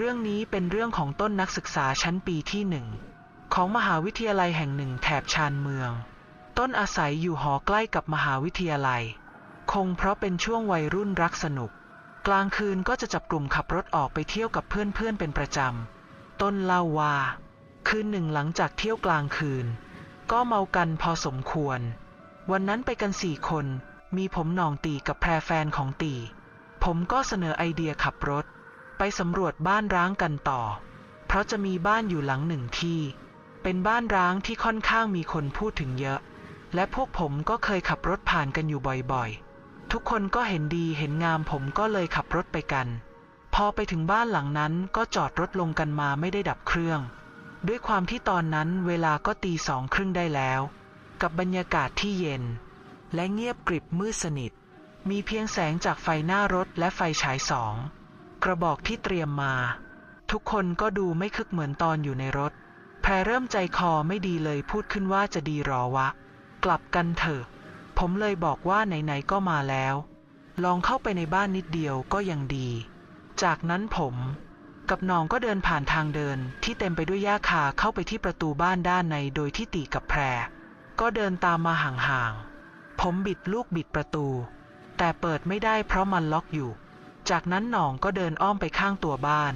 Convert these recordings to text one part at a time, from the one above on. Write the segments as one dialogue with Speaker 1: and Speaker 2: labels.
Speaker 1: เรื่องนี้เป็นเรื่องของต้นนักศึกษาชั้นปีที่หนึ่งของมหาวิทยาลัยแห่งหนึ่งแถบชานเมือง ต้นอาศัยอยู่หอใกล้กับมหาวิทยาลัย คงเพราะเป็นช่วงวัยรุ่นรักสนุก กลางคืนก็จะจับกลุ่มขับรถออกไปเที่ยวกับเพื่อนๆเป็นประจำ ต้นเล่าว่า คืนหนึ่งหลังจากเที่ยวกลางคืน ก็เมากันพอสมควร วันนั้นไปกันสี่คน มีผมนองตีกับแพรแฟนของตี ผมก็เสนอไอเดียขับรถ ไปสำรวจบ้านร้างกันต่อ เพราะจะมีบ้านอยู่หลังหนึ่งที่ เป็นบ้านร้างที่ค่อนข้างมีคนพูดถึงเยอะ และพวกผมก็เคยขับรถผ่านกันอยู่บ่อยๆ ทุกคนก็เห็นดีเห็นงามผมก็เลยขับรถไปกัน พอไปถึงบ้านหลังนั้นก็จอดรถลงกันมาไม่ได้ดับเครื่อง ด้วยความที่ตอนนั้นเวลาก็ตีสองครึ่งได้แล้ว กับบรรยากาศที่เย็น และเงียบกริบมืดสนิท มีเพียงแสงจากไฟหน้ารถและไฟฉายสอง กระบอกที่เตรียมมา ทุกคนก็ดูไม่คึกเหมือนตอนอยู่ในรถ แพรเริ่มใจคอไม่ดีเลยพูดขึ้นว่าจะดีรอวะ กลับกันเถอะ ผมเลยบอกว่าไหนๆก็มาแล้ว ลองเข้าไปในบ้านนิดเดียวก็ยังดี จากนั้นผมกับน้องก็เดินผ่านทางเดินที่เต็มไปด้วยหญ้าคาเข้าไปที่ประตูบ้านด้านในโดยที่ตีกับแพร ก็เดินตามมาห่างๆ ผมบิดลูกบิดประตู แต่เปิดไม่ได้เพราะมันล็อกอยู่ จากนั้นหน่องก็เดินอ้อมไปข้างตัวบ้าน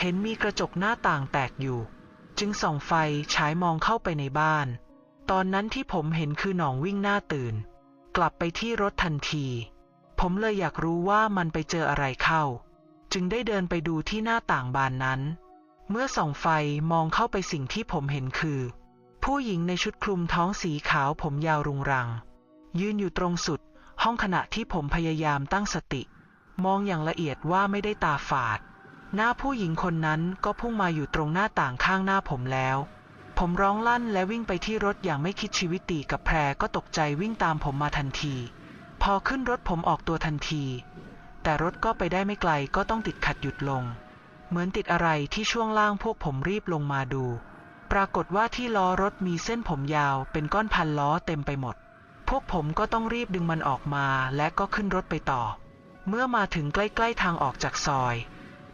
Speaker 1: เห็นมีกระจกหน้าต่างแตกอยู่ จึงส่องไฟฉายมองเข้าไปในบ้าน ตอนนั้นที่ผมเห็นคือหน่องวิ่งหน้าตื่น กลับไปที่รถทันที ผมเลยอยากรู้ว่ามันไปเจออะไรเข้า จึงได้เดินไปดูที่หน้าต่างบานนั้น เมื่อส่องไฟมองเข้าไปสิ่งที่ผมเห็นคือ ผู้หญิงในชุดคลุมท้องสีขาวผมยาวรุงรัง ยืนอยู่ตรงสุดห้องขณะที่ผมพยายามตั้งสติ มองอย่างละเอียดว่าไม่ได้ตาฝาด หน้าผู้หญิงคนนั้นก็พุ่งมาอยู่ตรงหน้าต่างข้างหน้าผมแล้ว ผมร้องลั่นและวิ่งไปที่รถอย่างไม่คิดชีวิตตีกับแพรก็ตกใจวิ่งตามผมมาทันที พอขึ้นรถผมออกตัวทันที แต่รถก็ไปได้ไม่ไกลก็ต้องติดขัดหยุดลง เหมือนติดอะไรที่ช่วงล่างพวกผมรีบลงมาดู ปรากฏว่าที่ล้อรถมีเส้นผมยาวเป็นก้อนพันล้อเต็มไปหมด พวกผมก็ต้องรีบดึงมันออกมาและก็ขึ้นรถไปต่อ เมื่อมาถึงใกล้ๆทางออกจากซอย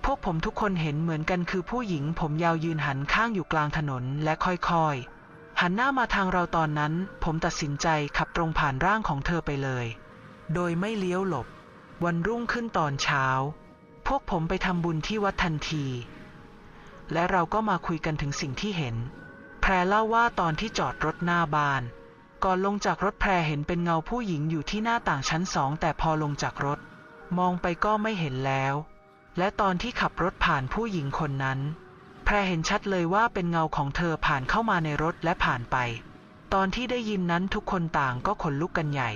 Speaker 1: พวกผมทุกคนเห็นเหมือนกันคือผู้หญิงผมยาวยืนหันข้างอยู่กลางถนนและค่อยๆ หันหน้ามาทางเราตอนนั้น ผมตัดสินใจขับตรงผ่านร่างของเธอไปเลย โดยไม่เลี้ยวหลบ วันรุ่งขึ้นตอนเช้า พวกผมไปทำบุญที่วัดทันที และเราก็มาคุยกันถึงสิ่งที่เห็น แพรเล่าว่าตอนที่จอดรถหน้าบ้านก่อนลงจากรถแพรเห็นเป็นเงาผู้หญิงอยู่ที่หน้าต่างชั้นสองแต่พอลงจากรถ มองไปก็ไม่เห็นแล้ว และตอนที่ขับรถผ่านผู้หญิงคนนั้น แพรเห็นชัดเลยว่าเป็นเงาของเธอผ่านเข้ามาในรถและผ่านไป ตอนที่ได้ยินนั้นทุกคนต่างก็ขนลุกกันใหญ่